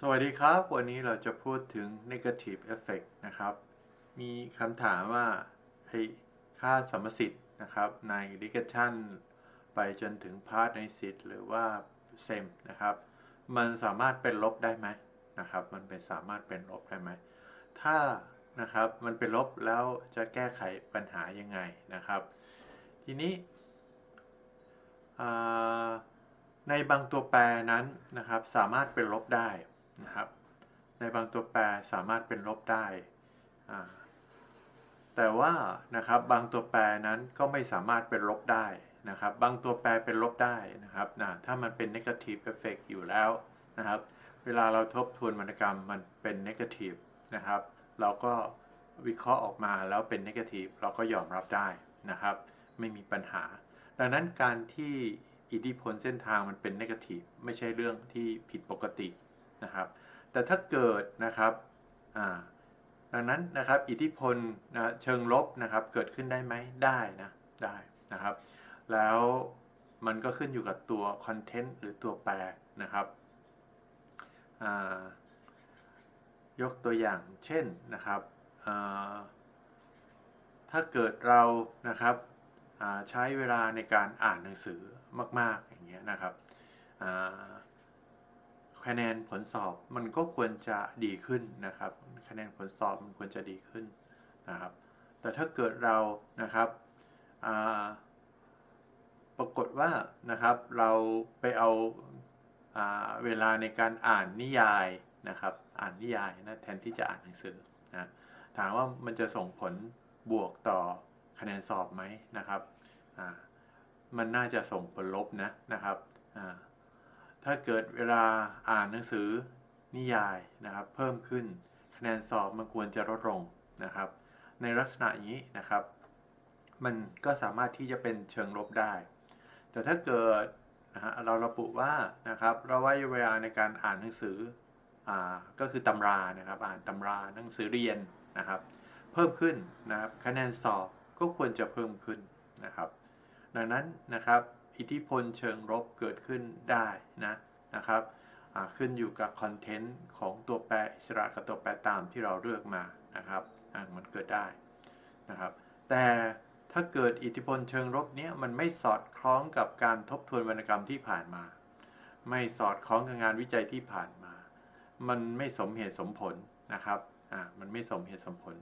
สวัสดีครับ วันนี้เราจะพูดถึง negative effect นะครับ มีคำถามว่าไอ้ค่าสมสิทธิ์นะครับ ใน regression ไปจนถึง part ในสิทธิ์หรือว่า sem นะครับ มันสามารถเป็นลบได้ไหมนะครับ มันเป็นสามารถเป็นลบได้ไหม ถ้านะครับมันเป็นลบแล้วจะแก้ไขปัญหายังไงนะครับ ทีนี้ในบางตัวแปรนั้นนะครับสามารถเป็นลบได้ นะครับในบางตัวแปรสามารถเป็นลบได้ แต่ว่านะครับบางตัวแปรนั้นก็ไม่สามารถเป็นลบได้นะครับ บางตัวแปรเป็นลบได้นะครับนะถ้ามันเป็น negative effect อยู่แล้วนะครับ เวลาเราทบทวนวรรณกรรมมันเป็น negative นะครับ เราก็วิเคราะห์ออกมาแล้วเป็น negative เราก็ยอมรับได้นะครับ ไม่มีปัญหา ดังนั้นการที่อิทธิพลเส้นทางมันเป็น negative ไม่ใช่เรื่องที่ผิดปกติ นะครับแต่ถ้าเกิดนะครับดังนั้นนะครับอิทธิพลนะเชิงลบนะครับเกิดขึ้นได้ไหมได้นะได้นะครับ แล้วมันก็ขึ้นอยู่กับตัวคอนเทนต์หรือตัวแปรนะครับยกตัวอย่างเช่นนะครับถ้าเกิดเรานะครับใช้เวลาในการอ่านหนังสือมาก ๆ อย่างเงี้ยนะครับ คะแนนผลสอบมันก็ควรจะดีขึ้นนะครับ คะแนนผลสอบมันควรจะดีขึ้นนะครับ แต่ถ้าเกิดเรานะครับปรากฏว่านะครับเราไปเอาอาเวลาในการอ่านนิยายนะครับ อ่านนิยายนะแทนที่จะอ่านหนังสือนะถามว่ามันจะส่งผลบวกต่อคะแนนสอบไหมนะครับมันน่าจะส่งผลลบนะนะครับ ถ้าเกิดเวลาอ่านหนังสือนิยายนะครับ เพิ่มขึ้นคะแนนสอบมันควรจะลดลงนะครับ ในลักษณะอย่างนี้นะครับ มันก็สามารถที่จะเป็นเชิงลบได้ แต่ถ้าเกิดนะฮะเราระบุว่านะครับเราไว้เวลาในการอ่านหนังสืออ่าก็คือตำรานะครับ อ่านตำราหนังสือเรียนนะครับ เพิ่มขึ้นนะครับคะแนนสอบก็ควรจะเพิ่มขึ้นนะครับ ดังนั้นนะครับ อิทธิพลเชิงลบเกิดขึ้นได้นะนะครับขึ้นอยู่กับคอนเทนต์ของตัวแปรอิสระกับตัวแปรตามที่เราเลือกมานะครับมันเกิดได้นะครับ แต่ถ้าเกิดอิทธิพลเชิงลบเนี้ยมันไม่สอดคล้องกับการทบทวนวรรณกรรมที่ผ่านมา ไม่สอดคล้องกับงานวิจัยที่ผ่านมา มันไม่สมเหตุสมผลนะครับ อ่ามันไม่สมเหตุสมผล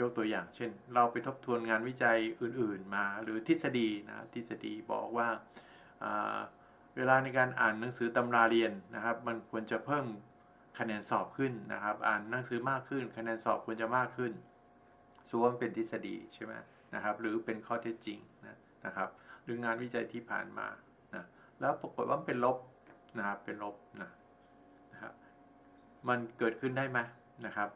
ยกตัวอย่าง เช่น เราไปทบทวนงานวิจัยอื่นๆมา หรือทฤษฎีนะทฤษฎีบอกว่าเวลาในการอ่านหนังสือตำราเรียนนะครับ มันควรจะเพิ่มคะแนนสอบขึ้นนะครับ อ่านหนังสือมากขึ้น คะแนนสอบควรจะมากขึ้นส่วนเป็นทฤษฎีใช่ไหมนะครับ หรือเป็นข้อเท็จจริงนะนะครับ หรืองานวิจัยที่ผ่านมานะแล้วปรากฏว่าเป็นลบนะครับเป็นลบนะนะครับมันเกิดขึ้นได้ไหมนะครับ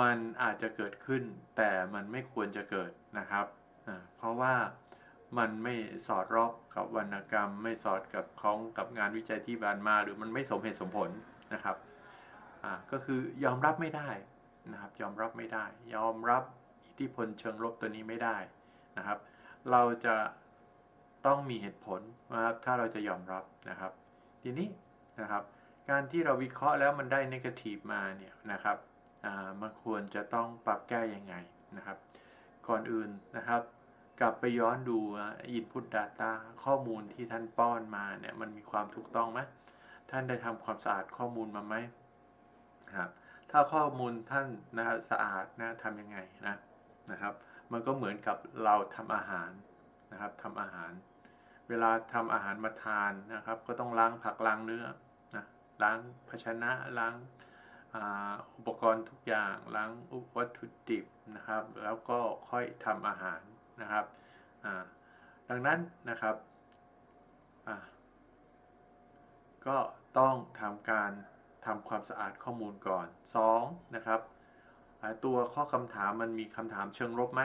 มันอาจจะเกิดขึ้น แต่มันไม่ควรจะเกิดนะครับ เพราะว่ามันไม่สอดรับกับวรรณกรรม ไม่สอดกับของกับงานวิจัยที่ผ่านมา หรือมันไม่สมเหตุสมผลนะครับก็คือยอมรับไม่ได้นะครับ ยอมรับไม่ได้ ยอมรับอิทธิพลเชิงลบตัวนี้ไม่ได้นะครับ เราจะต้องมีเหตุผลนะครับถ้าเราจะยอมรับนะครับ ทีนี้นะครับ การที่เราวิเคราะห์แล้วมันได้นกาทีฟมาเนี่ยนะครับมันควรจะต้องปรับแก้ยังไงนะครับ ก่อนอื่นนะครับ กลับไปย้อนดู Input Data ข้อมูลที่ท่านป้อนมาเนี่ยมันมีความถูกต้องไหมท่านได้ทำความสะอาดข้อมูลมาไหมครับถ้าข้อมูลท่านนะสะอาดนะทำยังไงนะนะครับ มันก็เหมือนกับเราทำอาหารนะครับทำอาหาร เวลาทำอาหารมาทานนะครับ ก็ต้องล้างผักล้างเนื้อ ล้างภาชนะล้างอุปกรณ์ทุกอย่างล้างวัตถุดิบนะครับ แล้วก็ค่อยทำอาหารนะครับดังนั้นนะครับก็ต้องทำการทำความสะอาดข้อมูลก่อน 2. นะครับตัวข้อคำถามมันมีคำถามเชิงลบไหม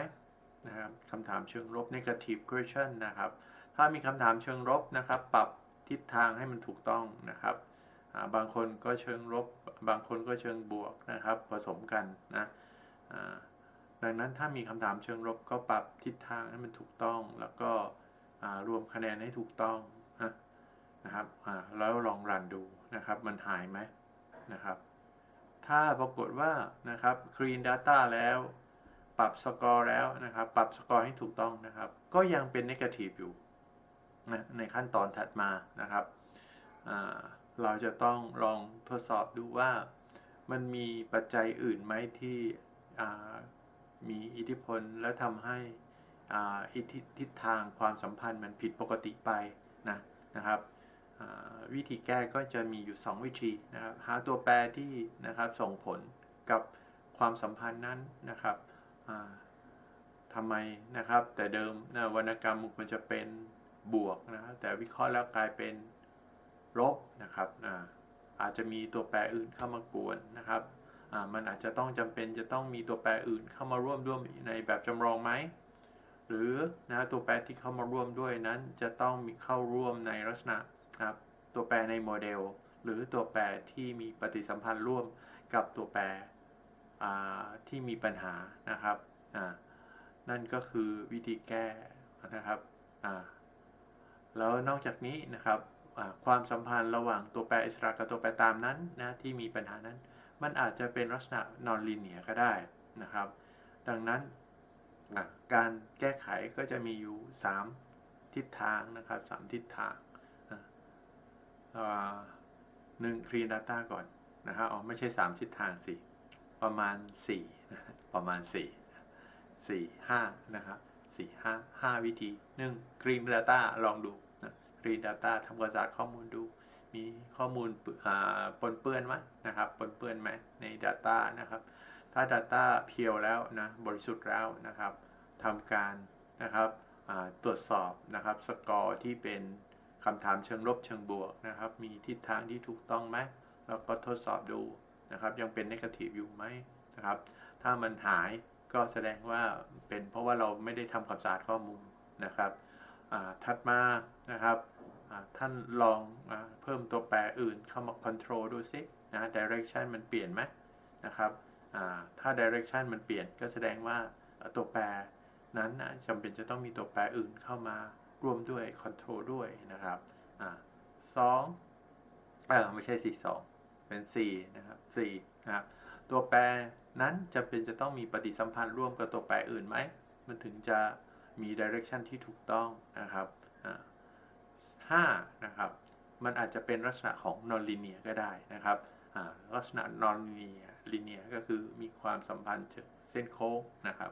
นะครับคำถามเชิงลบ negative question นะครับ ถ้ามีคำถามเชิงลบนะครับ ปรับทิศทางให้มันถูกต้องนะครับ บางคนก็เชิงลบบางคนก็เชิงบวกนะครับผสมกันนะดังนั้นถ้ามีคำถามเชิงลบก็ปรับทิศทางให้มันถูกต้อง แล้วก็รวมคะแนนให้ถูกต้องนะครับแล้วลองรันดูนะครับมันหายไหมนะครับถ้าปรากฏว่านะครับ clean data แล้ว ปรับสกอร์แล้วนะครับ ปรับสกอร์ให้ถูกต้องนะครับ ก็ยังเป็น negative อยู่นะในขั้นตอนถัดมานะครับอ่า เราจะต้องลองทดสอบดูว่า มันมีปัจจัยอื่นไหมที่มีอิทธิพลและทำให้อิทธิทิศทางความสัมพันธ์มันผิดปกติไปนะนะครับวิธีแก้ก็จะมีอยู่ 2 วิธีนะครับ หาตัวแปรที่นะครับส่งผลกับความสัมพันธ์นั้นนะครับทำไมนะครับ แต่เดิมนะวรรณกรรมมันจะเป็นบวกนะครับแต่วิเคราะห์แล้วกลายเป็น ลบนะครับอาอาจจะมีตัวแปรอื่นเข้ามากวนนะครับมันอาจจะต้องจำเป็นจะต้องมีตัวแปรอื่นเข้ามาร่วมด้วยในแบบจำลองไหมหรือนะตัวแปรที่เข้ามาร่วมด้วยนั้น จะต้องมีเข้าร่วมในลักษณะครับตัวแปรในโมเดล หรือตัวแปรที่มีปฏิสัมพันธ์ร่วมกับตัวแปรที่มีปัญหานะครับนั่นก็คือวิธีแก้นะครับแล้วนอกจากนี้นะครับ ความสัมพันธ์ระหว่างตัวแปรอิสระกับตัวแปรตามนั้นนะที่มีปัญหานั้น มันอาจจะเป็นลักษณะนอนลีเนียก็ได้นะครับ ดังนั้นการแก้ไขก็จะมีอยู่ 3 ทิศทางนะครับ 3 ทิศทางอ่าหนึ่ง clean data ก่อนนะฮะอ๋อไม่ใช่ 3 ทิศทางสิประมาณ4นะประมาณ 4 4 5นะครับ4 5 5 วิธี1 clean data ลองดู นะ clean data ทำความสะอาดข้อมูลดู มีข้อมูลปนเปื้อนไหมนะครับปนเปื้อนไหมใน Data นะครับ ถ้า Data เพียวแล้วนะบริสุทธิ์แล้วนะครับทำการนะครับตรวจสอบนะครับสกอร์ที่เป็นคำถามเชิงลบเชิงบวกนะครับ มีทิศทางที่ถูกต้องไหมแล้วก็ทดสอบดูนะครับ ยังเป็น negative อยู่ไหมนะครับ ถ้ามันหายก็แสดงว่าเป็นเพราะว่าเราไม่ได้ทำความสะอาดข้อมูลนะครับถัดมานะครับ ท่านลองอเพิ่มตัวแปรอื่นเข้ามา control ดูซินะ direction มันเปลี่ยนไหมนะครับถ้า direction มันเปลี่ยนก็แสดงว่าตัวแปรนั้นนะจำเป็นจะต้องมีตัวแปรอื่นเข้ามาร่วมด้วย control ด้วยนะครับอสองเออไม่ใช่สี่สองเป็นสี่นะครับสี่นะครับตัวแปรนั้นจำเป็นจะต้องมีปฏิสัมพันธ์ร่วมกับตัวแปรอื่นไหม มันถึงจะมี direction ที่ถูกต้องนะครับอ่า ห้านะครับมันอาจจะเป็นลักษณะของ non linear ก็ได้นะครับลักษณะ non linear linear ก็คือมีความสัมพันธ์เชิงเส้นโค้งนะครับ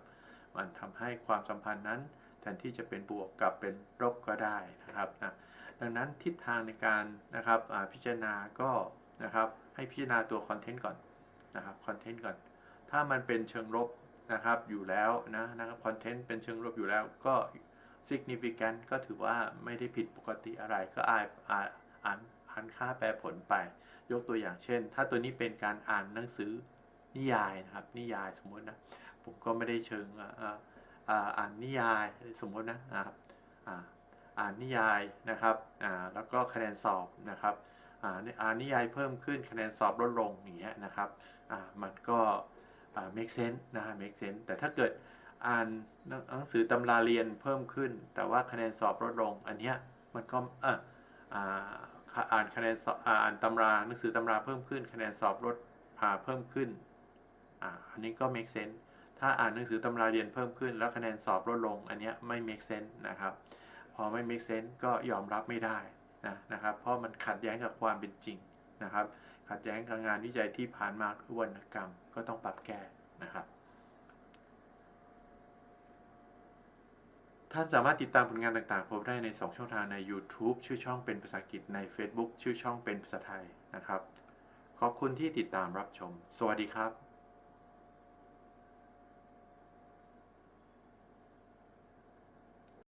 มันทำให้ความสัมพันธ์นั้น แทนที่จะเป็นบวกกลับเป็นลบก็ได้นะครับนะดังนั้นทิศทางในการนะครับพิจารณาก็นะครับให้พิจารณาตัวคอนเทนต์ก่อนนะครับคอนเทนต์ก่อน ถ้ามันเป็นเชิงลบนะครับอยู่แล้วนะนะครับคอนเทนต์เป็นเชิงลบอยู่แล้วก็ significant ก็ถือว่าไม่ได้ผิดปกติอะไรก็อ่านอ่านอ่านอ่านค่าแปรผลไป ยกตัวอย่างเช่น ถ้าตัวนี้เป็นการอ่านหนังสือนิยายนะครับ นิยายสมมตินะผมก็ไม่ได้เชิงอ่าอ่านนิยายสมมตินะนะครับอ่าอ่านนิยายนะครับอ่าแล้วก็คะแนนสอบนะครับอ่าอ่านนิยายเพิ่มขึ้นคะแนนสอบลดลงอย่างเงี้ยนะครับอ่ามันก็อ่า make sense นะฮะ make sense แต่ถ้าเกิด อ่านหนังสือตำราเรียนเพิ่มขึ้น แต่ว่าคะแนนสอบลดลง อันเนี้ยมันก็เอออ่าอ่านคะแนนสอบอ่านตำราหนังสือตำราเพิ่มขึ้น คะแนนสอบลดอ่าเพิ่มขึ้นอ่าอันนี้ก็ make sense ถ้าอ่านหนังสือตำราเรียนเพิ่มขึ้น แล้วคะแนนสอบลดลง อันเนี้ยไม่ make sense นะครับพอไม่ make sense ก็ยอมรับไม่ได้นะนะครับเพราะมันขัดแย้งกับความเป็นจริงนะครับ ขัดแย้งกับงานวิจัยที่ผ่านมาคือวรรณกรรมก็ต้องปรับแก้นะครับ ท่านสามารถติดตามผลงานต่างๆผมได้ใน 2 ช่องทางใน YouTube ชื่อช่องเป็นภาษาอังกฤษใน Facebook ชื่อช่องเป็นภาษาไทยนะครับ ขอบคุณที่ติดตามรับชม สวัสดีครับ